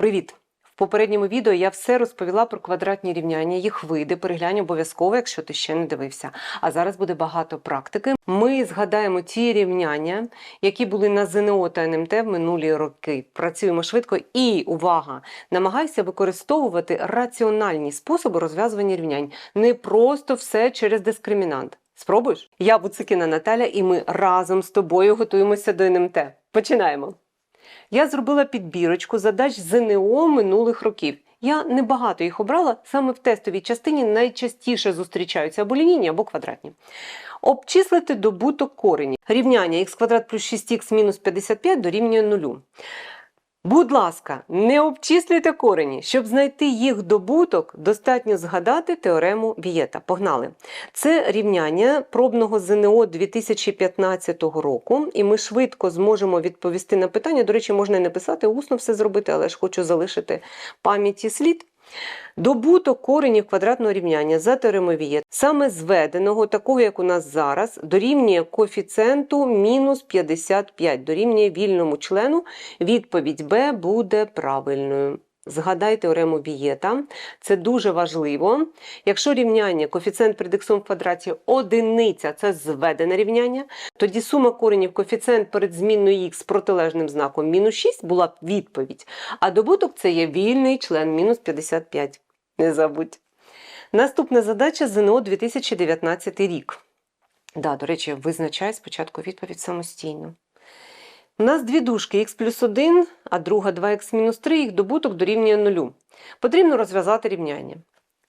Привіт! В попередньому відео я все розповіла про квадратні рівняння, їх види. Переглянь обов'язково, якщо ти ще не дивився. А зараз буде багато практики. Ми згадаємо ті рівняння, які були на ЗНО та НМТ в минулі роки. Працюємо швидко і увага! Намагайся використовувати раціональні способи розв'язування рівнянь, не просто все через дискримінант. Спробуєш? Я Буцикіна Наталя, і ми разом з тобою готуємося до НМТ. Починаємо! Я зробила підбірочку задач ЗНО минулих років. Я небагато їх обрала, саме в тестовій частині найчастіше зустрічаються або лінійні, або квадратні. Обчислити добуток корені. Рівняння х квадрат плюс 6х мінус 55 дорівнює нулю. Будь ласка, не обчислюйте корені. Щоб знайти їх добуток, достатньо згадати теорему Вієта. Погнали. Це рівняння пробного ЗНО 2015 року, і ми швидко зможемо відповісти на питання. До речі, можна і не писати, усно все зробити, але ж хочу залишити пам'яті слід. Добуток коренів квадратного рівняння за теоремовіє саме зведеного, такого як у нас зараз, дорівнює коефіцієнту мінус 55, дорівнює вільному члену. Відповідь Б буде правильною. Згадай теорему Вієта. Це дуже важливо. Якщо рівняння коефіцієнт перед х в квадраті одиниця це зведене рівняння, тоді сума коренів коефіцієнт перед змінною х з протилежним знаком мінус 6 була б відповідь. А добуток це є вільний член мінус 55. Не забудь. Наступна задача ЗНО 2019 рік. Да, до речі, визначай спочатку відповідь самостійно. У нас дві дужки х плюс 1, а друга 2х мінус 3, їх добуток дорівнює нулю. Потрібно розв'язати рівняння.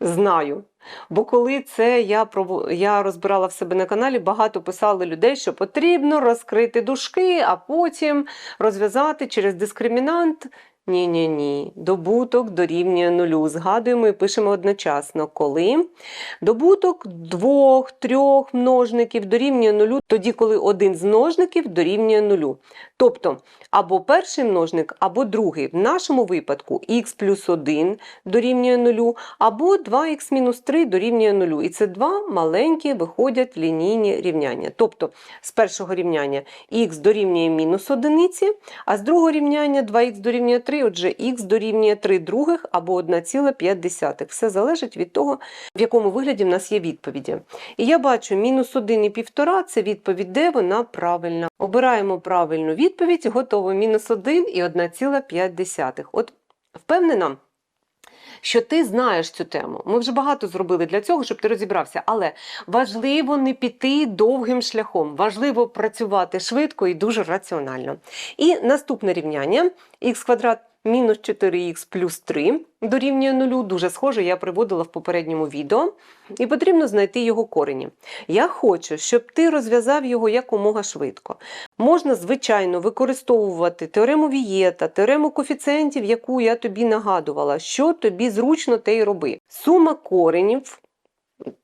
Знаю. Бо коли це я я розбирала в себе на каналі, багато писали людей, що потрібно розкрити дужки, а потім розв'язати через дискримінант. Ні-ні ні, добуток дорівнює нулю. Згадуємо і пишемо одночасно, коли добуток двох, трьох множників дорівнює нулю, тоді, коли один з множників дорівнює нулю. Тобто, або перший множник, або другий. В нашому випадку х плюс 1 дорівнює нулю, або 2х мінус 3 дорівнює нулю. І це два маленькі виходять лінійні рівняння. Тобто, з першого рівняння х дорівнює мінус одиниці, а з другого рівняння 2х дорівнює 3, отже, х дорівнює 3 других або 1,5. Все залежить від того, в якому вигляді в нас є відповіді. І я бачу мінус 1,5 – це відповідь, де вона правильна. Обираємо правильну відповідь, готово мінус 1 і 1,5. От впевнена, що ти знаєш цю тему. Ми вже багато зробили для цього, щоб ти розібрався. Але важливо не піти довгим шляхом, важливо працювати швидко і дуже раціонально. І наступне рівняння х квадрат мінус 4х плюс 3 дорівнює нулю, дуже схоже, я приводила в попередньому відео, і потрібно знайти його корені. Я хочу, щоб ти розв'язав його якомога швидко. Можна, звичайно, використовувати теорему Вієта, теорему коефіцієнтів, яку я тобі нагадувала, що тобі зручно те й роби. Сума коренів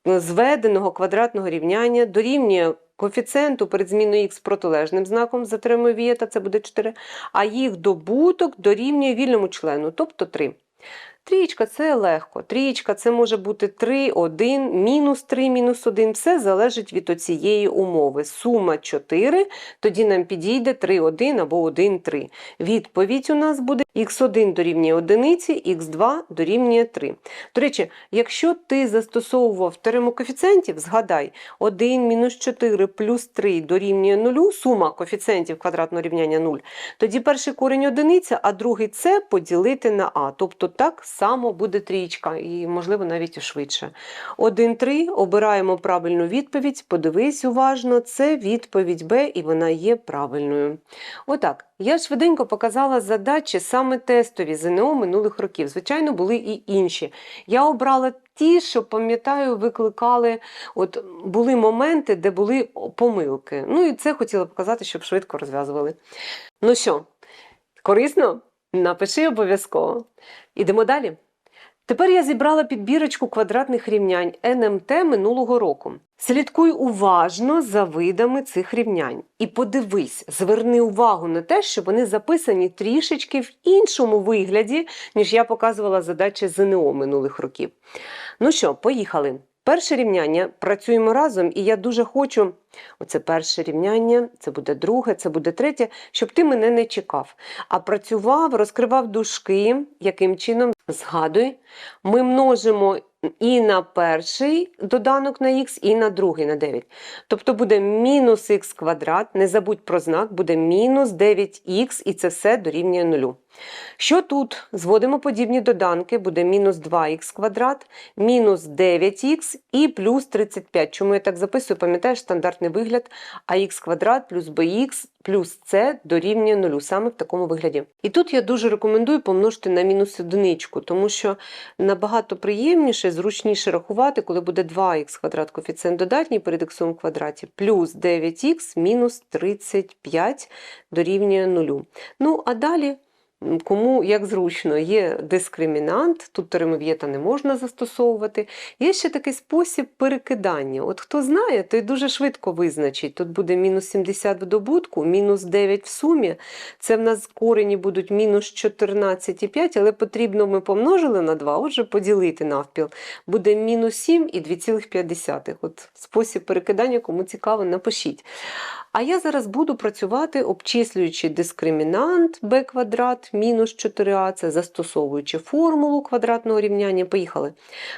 зведеного квадратного рівняння дорівнює коефіцієнту перед зміною х з протилежним знаком за теоремою Вієта, це буде 4, а їх добуток дорівнює вільному члену, тобто 3. Трієчка це легко. Трієчка це може бути 3, 1, мінус 3, мінус 1. Все залежить від оцієї умови. Сума 4, тоді нам підійде 3, 1 або 1, 3. Відповідь у нас буде х1 дорівнює 1, х2 дорівнює 3. До речі, якщо ти застосовував теорему коефіцієнтів, згадай, 1 мінус 4 плюс 3 дорівнює 0, сума коефіцієнтів квадратного рівняння 0, тоді перший корінь одиниця, а другий це поділити на а. Тобто так само буде трієчка, і, можливо, навіть і швидше. 1, 3, обираємо правильну відповідь, подивись уважно, це відповідь Б, і вона є правильною. Отак. Я швиденько показала задачі саме тестові ЗНО минулих років. Звичайно, були і інші. Я обрала ті, що, пам'ятаю, викликали, от були моменти, де були помилки. Ну і це хотіла показати, щоб швидко розв'язували. Ну що, корисно? Напиши обов'язково. Ідемо далі. Тепер я зібрала підбірочку квадратних рівнянь НМТ минулого року. Слідкуй уважно за видами цих рівнянь. І подивись, зверни увагу на те, що вони записані трішечки в іншому вигляді, ніж я показувала задачі ЗНО минулих років. Ну що, поїхали. Перше рівняння працюємо разом, і я дуже хочу Оце перше рівняння, це буде друге, це буде третє, щоб ти мене не чекав. А працював, розкривав дужки, яким чином згадуй, ми множимо і на перший доданок на х, і на другий на 9. Тобто буде мінус х квадрат, не забудь про знак, буде мінус 9х, і це все дорівнює нулю. Що тут? Зводимо подібні доданки, буде мінус 2х квадрат, мінус 9х і плюс 35. Чому я так записую? Пам'ятаєш стандартний вигляд ах квадрат плюс bx плюс c дорівнює нулю, саме в такому вигляді. І тут я дуже рекомендую помножити на мінус одиничку, тому що набагато приємніше, зручніше рахувати, коли буде 2х квадрат коефіцієнт додатній перед х в квадраті, плюс 9х мінус 35 дорівнює нулю. Ну, а далі Кому як зручно, є дискримінант, тут теремов'єта не можна застосовувати. Є ще такий спосіб перекидання. От хто знає, той дуже швидко визначить. Тут буде мінус 70 в добутку, мінус 9 в сумі. Це в нас корені будуть мінус 14,5, але потрібно ми помножили на 2, отже, поділити навпіл. Буде мінус 7 і 2,5. От спосіб перекидання, кому цікаво, напишіть. А я зараз буду працювати, обчислюючи дискримінант b квадрат мінус 4а, це застосовуючи формулу квадратного рівняння. Поїхали.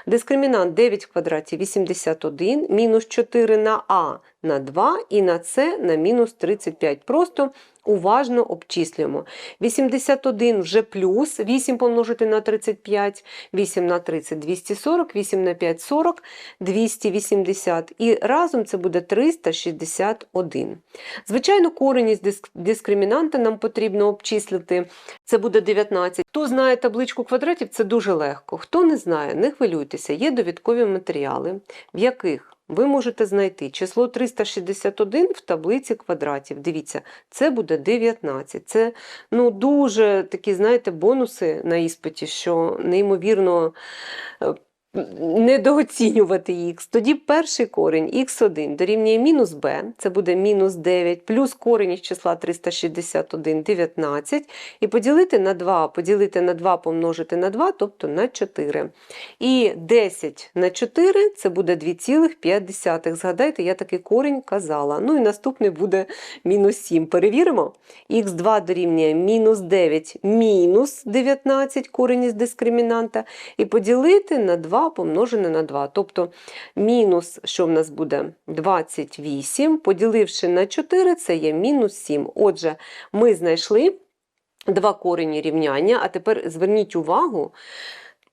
Дискримінант 9 в квадраті 81, мінус 4 на а на 2 і на c на мінус 35. Просто уважно обчислюємо. 81 вже плюс, 8 помножити на 35, 8 на 30 – 240, 8 на 5 – 40, 280. І разом це буде 361. Звичайно, корень із дискримінанта нам потрібно обчислити. Це буде 19. Хто знає табличку квадратів, це дуже легко. Хто не знає, не хвилюйтеся, є довідкові матеріали, в яких ви можете знайти число 361 в таблиці квадратів. Дивіться, це буде 19. Це ну, дуже такі, знаєте, бонуси на іспиті, що неймовірно е, недооцінювати х. Тоді перший корінь х1 дорівнює мінус b, це буде мінус 9, плюс корінь із числа 361 19, і поділити на 2, поділити на 2 помножити на 2, тобто на 4. І 10 на 4 це буде 2,5. Згадайте, я такий корінь казала. Ну і наступний буде мінус 7. Перевіримо. х2 дорівнює мінус 9 мінус 19 корінь із дискримінанта. І поділити на 2 помножене на 2. Тобто мінус, що в нас буде? 28, поділивши на 4, це є мінус 7. Отже, ми знайшли два корені рівняння, а тепер зверніть увагу,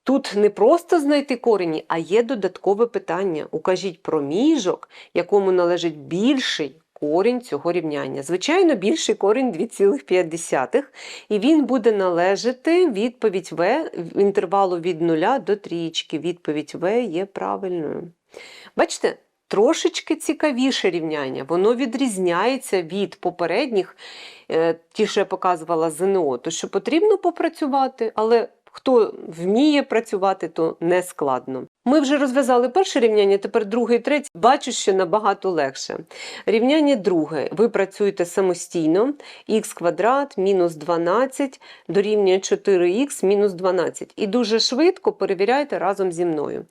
Тут не просто знайти корені, а є додаткове питання. Укажіть проміжок, якому належить більший корінь цього рівняння. Звичайно, більший корінь 2,5, і він буде належати відповідь В інтервалу від 0 до трієчки. Відповідь В є правильною. Бачите? Трошечки цікавіше рівняння, воно відрізняється від попередніх, е, ті, що я показувала ЗНО, то що потрібно попрацювати, але хто вміє працювати, то не складно. Ми вже розв'язали перше рівняння, тепер друге і третє. Бачу, що набагато легше. Рівняння друге. Ви працюєте самостійно. х квадрат мінус 12 дорівнює 4х мінус 12. І дуже швидко перевіряйте разом зі мною.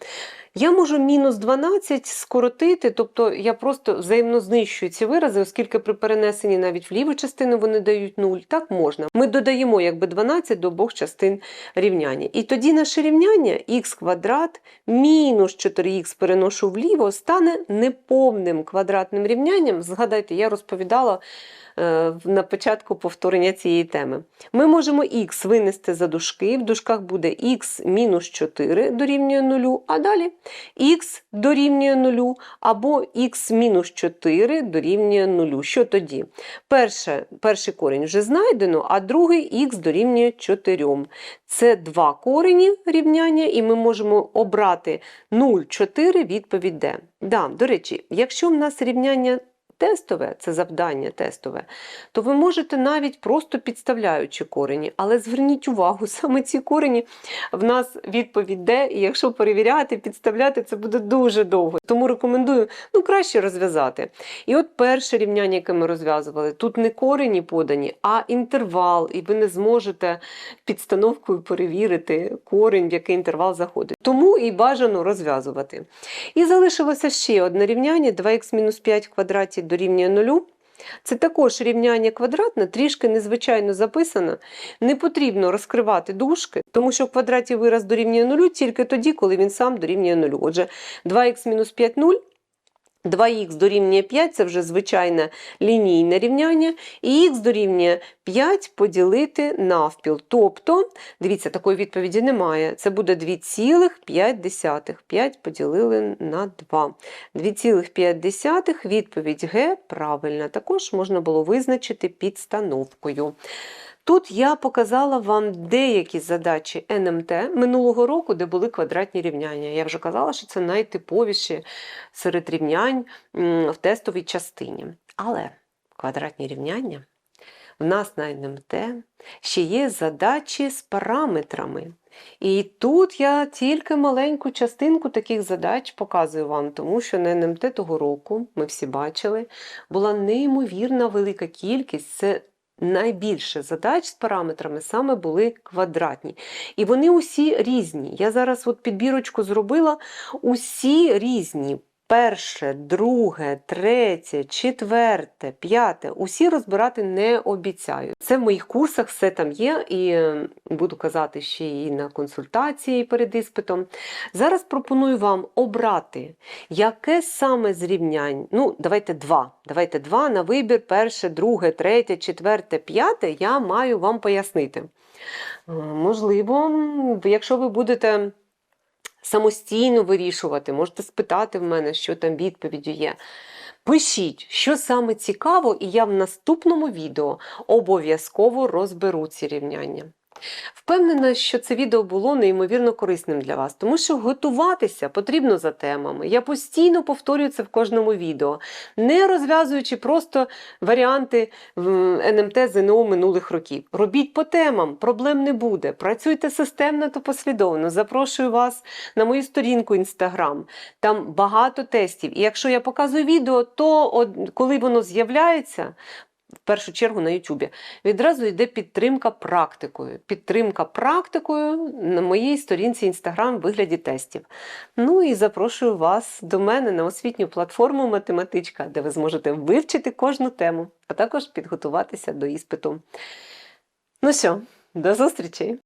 Я можу мінус 12 скоротити, тобто я просто взаємно знищую ці вирази, оскільки при перенесенні навіть в ліву частину вони дають 0. Так можна. Ми додаємо якби 12 до обох частин рівняння. І тоді наше рівняння х квадрат мінус 4х переношу вліво, стане неповним квадратним рівнянням. Згадайте, я розповідала на початку повторення цієї теми. Ми можемо х винести за дужки, в дужках буде х мінус 4 дорівнює 0, а далі х дорівнює 0, або х мінус 4 дорівнює 0. Що тоді? Перше, перший корінь вже знайдено, а другий х дорівнює 4. Це два корені рівняння, і ми можемо обрати 0, 4, відповідь Д. Да, до речі, якщо в нас рівняння тестове, це завдання тестове, то ви можете навіть просто підставляючи корені. Але зверніть увагу, саме ці корені в нас відповідь де, і якщо перевіряти, підставляти, це буде дуже довго. Тому рекомендую ну, краще розв'язати. І от перше рівняння, яке ми розв'язували, тут не корені подані, а інтервал, і ви не зможете підстановкою перевірити корінь, в який інтервал заходить. Тому і бажано розв'язувати. І залишилося ще одне рівняння 2х-5 в квадраті дорівнює 0. Це також рівняння квадратне, трішки незвичайно записано. Не потрібно розкривати дужки, тому що в квадраті вираз дорівнює 0 тільки тоді, коли він сам дорівнює 0. Отже, 2х мінус 5 – 0. 2х дорівнює 5 це вже звичайне лінійне рівняння, і х дорівнює 5 поділити навпіл. Тобто, дивіться, такої відповіді немає. Це буде 2,5. 5 поділили на 2. 2,5 відповідь Г правильна. Також можна було визначити підстановкою. Тут я показала вам деякі задачі НМТ минулого року, де були квадратні рівняння. Я вже казала, що це найтиповіші серед рівнянь в тестовій частині. Але квадратні рівняння в нас на НМТ ще є задачі з параметрами. І тут я тільки маленьку частинку таких задач показую вам, тому що на НМТ того року, ми всі бачили, була неймовірна велика кількість. Це найбільше задач з параметрами саме були квадратні. І вони усі різні. Я зараз от підбірочку зробила. Усі різні. Перше, друге, третє, четверте, п'яте. Усі розбирати не обіцяю. Це в моїх курсах все там є, і буду казати ще і на консультації перед іспитом. Зараз пропоную вам обрати, яке саме з рівнянь. Ну, давайте два. Давайте два на вибір: перше, друге, третє, четверте, п'яте. Я маю вам пояснити. Е, Можливо, якщо ви будете самостійно вирішувати, можете спитати в мене, що там відповіддю є. Пишіть, що саме цікаво, і я в наступному відео обов'язково розберу ці рівняння. Впевнена, що це відео було неймовірно корисним для вас, тому що готуватися потрібно за темами. Я постійно повторюю це в кожному відео, не розв'язуючи просто варіанти НМТ ЗНО минулих років. Робіть по темам, проблем не буде. Працюйте системно та послідовно. Запрошую вас на мою сторінку Instagram. Там багато тестів. І якщо я показую відео, то коли воно з'являється, в першу чергу на Ютубі. Відразу йде підтримка практикою. Підтримка практикою на моїй сторінці Instagram в вигляді тестів. Ну і запрошую вас до мене на освітню платформу Математичка, де ви зможете вивчити кожну тему, а також підготуватися до іспиту. Ну що, до зустрічі!